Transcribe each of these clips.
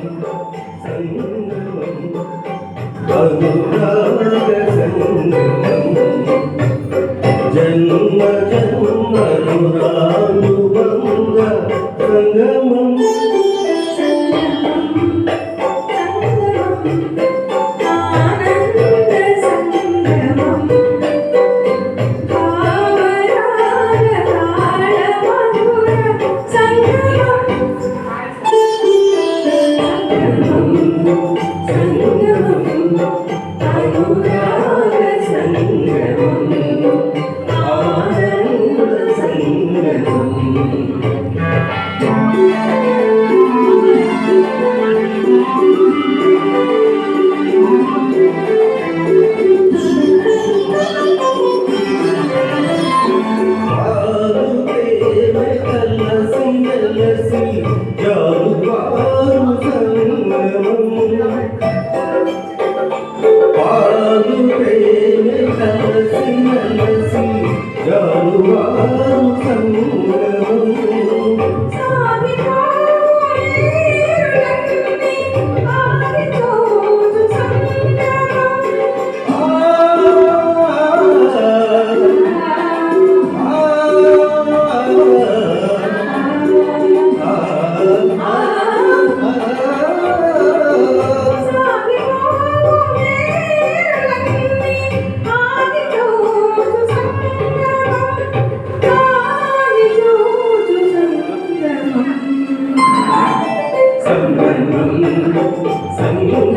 సంగమం అనురాగ సంగమం జన్మ పాలు ಸಂಗೀತ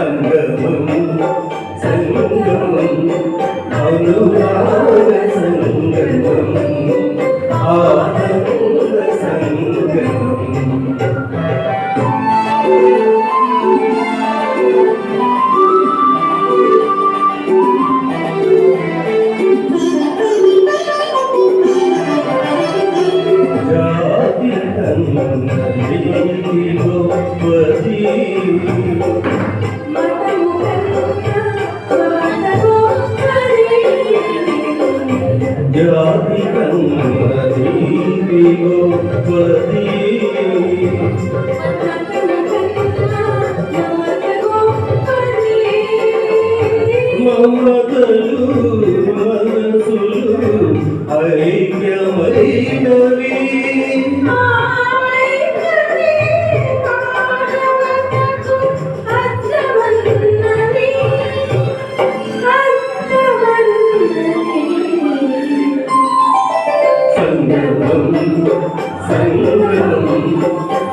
സംഗമം സംഗമം അനുരാഗ സംഗമം ആനന്ദ സംഗമം జాతి కన్నది గొప్పది మమతలు సంగమం